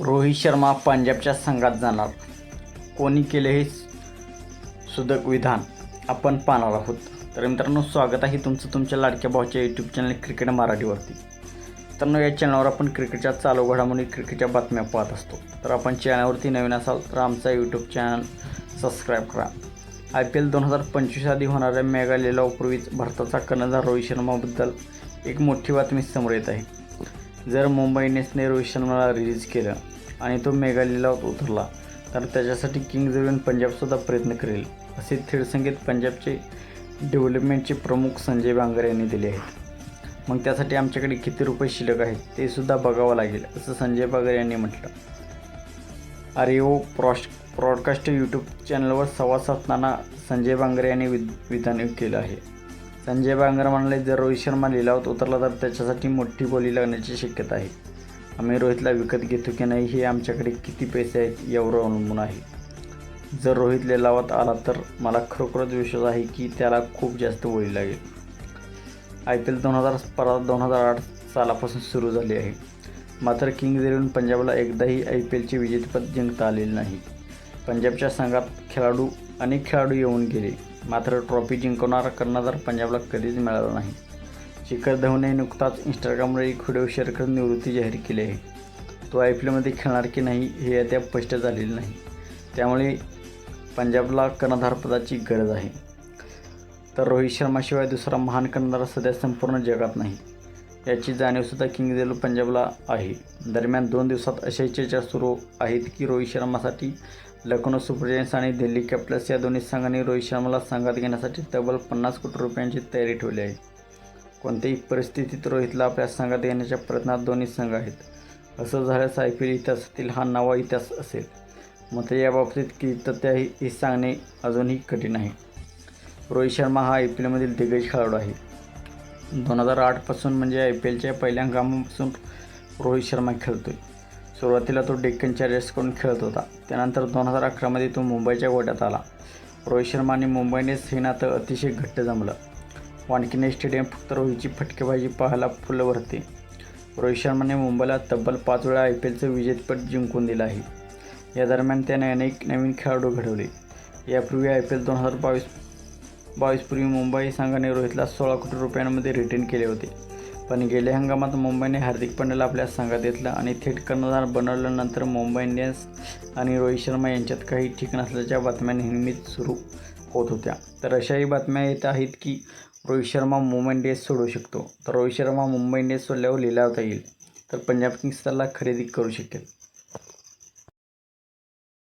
रोहित शर्मा पंजाबच्या संघात जाणार. कोणी केले हे सुदक विधान? आपण पाहणार आहोत. तर मित्रांनो स्वागत आहे तुमचं तुमच्या लाडक्या भावाच्या यूट्यूब चॅनल क्रिकेट मराठीवरती. मित्रांनो या चॅनलवर आपण क्रिकेटच्या चालू घडामोडी क्रिकेटच्या बातम्या पाहत असतो. तर आपण चॅनलवरती नवीन असाल तर आमचा यूट्यूब चॅनल सबस्क्राईब करा. आय पी एल दोन हजार पंचवीस आधी होणाऱ्या मेगा लिलावपूर्वीच भारताचा कर्णधार रोहित शर्माबद्दल एक मोठी बातमी समोर येत आहे. जर मुंबई इंडियन्सने रोहित शर्माला रिलीज केलं आणि तो मेगा लिलावात उतरला तर त्याच्यासाठी किंग्ज इलेवन पंजाबसुद्धा प्रयत्न करेल असे थेट संगीत पंजाबचे डेव्हलपमेंटचे प्रमुख संजय बांगर यांनी दिले आहेत. मग त्यासाठी आमच्याकडे किती रुपये शिल्लक आहेत ते सुद्धा बघावं लागेल असं संजय बांगर यांनी म्हटलं. अरे ओ प्रॉश ब्रॉडकास्ट यूट्यूब चॅनलवर संवाद साधताना संजय बांगरे यांनी विद विधान केलं आहे. संजय बांगर म्हणाले जर रोहित शर्मा लिलावत उतरला तर त्याच्यासाठी मोठी बोली लागण्याची शक्यता आहे. आम्ही रोहितला विकत घेतो की नाही हे आमच्याकडे किती पैसे आहेत यावर अवलंबून आहे. जर रोहित लिलावात आला तर मला खरोखरच विश्वास आहे की त्याला खूप जास्त बोली लागेल. आय पी एल दोन हजार स्पर्धा दोन हजार आठ सालापासून सुरू झाली आहे. मात्र किंग्ज इलेव्हन पंजाबला एकदाही आय पी एलचे विजेतेपद जिंकता आलेले नाही. पंजाबच्या संघात खेळाडू अनेक खेळाडू येऊन गेले. मात्र ट्रॉफी जिंकवणारा कर्णधार पंजाबला कधीच मिळाला नाही. शिखर धवनने नुकताच इंस्टाग्रामवर एक व्हिडिओ शेअर करून निवृत्ती जाहीर केली आहे. तो आय पी एलमध्ये खेळणार की नाही हे अद्याप स्पष्ट झालेले नाही. त्यामुळे पंजाबला कर्णधारपदाची गरज आहे. तर रोहित शर्माशिवाय दुसरा महान कर्णधार सध्या संपूर्ण जगात नाही. याची जाणीवसुद्धा किंग्ज इलेव्हन पंजाबला आहे. दरम्यान दोन दिवसात अशा चर्चा सुरू आहेत की रोहित शर्मासाठी लखनौ सुपर जायंट्स आणि दिल्ली कॅपिटल्स या दोन्ही संघांनी रोहित शर्माला संघात घेण्यासाठी तब्बल पन्नास कोटी रुपयांची तयारी ठेवली आहे. कोणत्याही परिस्थितीत रोहितला आपल्या संघात घेण्याच्या प्रयत्नात दोन्ही संघ आहेत. असं झाल्यास आय पी एल इतिहासातील हा नवा इतिहास असेल. मात्र याबाबतीत की तथ्य हे सांगणे अजूनही कठीण आहे. रोहित शर्मा हा आय पी एलमधील दिग्गज खेळाडू आहे. दोन हजार आठपासून म्हणजे आय पी एलच्या पहिल्या हंगामापासून रोहित शर्मा खेळतो आहे सुरुवातीला तो डेक्कन चार्जर्सकडून खेळत होता. त्यानंतर दोन हजार अकरामध्ये तो मुंबईच्या गोट्यात आला. रोहित शर्मा आणि मुंबईनेच हे नातं अतिशय घट्ट जमलं. वानकिने स्टेडियम फक्त रोहितची फटकेबाजी पाहायला फुलं भरते रोहित शर्माने मुंबईला तब्बल पाच वेळा आय पी एलचं विजेतेपद जिंकून दिलं आहे. या दरम्यान त्याने अनेक नवीन खेळाडू घडवले. यापूर्वी आय पी एल दोन हजार बावीस बावीसपूर्वी मुंबई संघाने रोहितला सोळा कोटी रुपयांमध्ये रिटेन केले होते. पण गेल्या हंगामात मुंबईने हार्दिक पंड्याला आपल्या संघात घेतलं आणि थेट कर्णधार बनवल्यानंतर मुंबई इंडियन्स आणि रोहित शर्मा यांच्यात काही ठीक नसल्याच्या बातम्या नेहमीच सुरू होत होत्या. तर अशाही बातम्या येत आहेत की रोहित शर्मा मुंबई इंडियन्स सोडू शकतो. तर रोहित शर्मा मुंबई इंडियन्स सोडल्यावर लिलावता येईल तर पंजाब किंग्स त्याला खरेदी करू शकेल.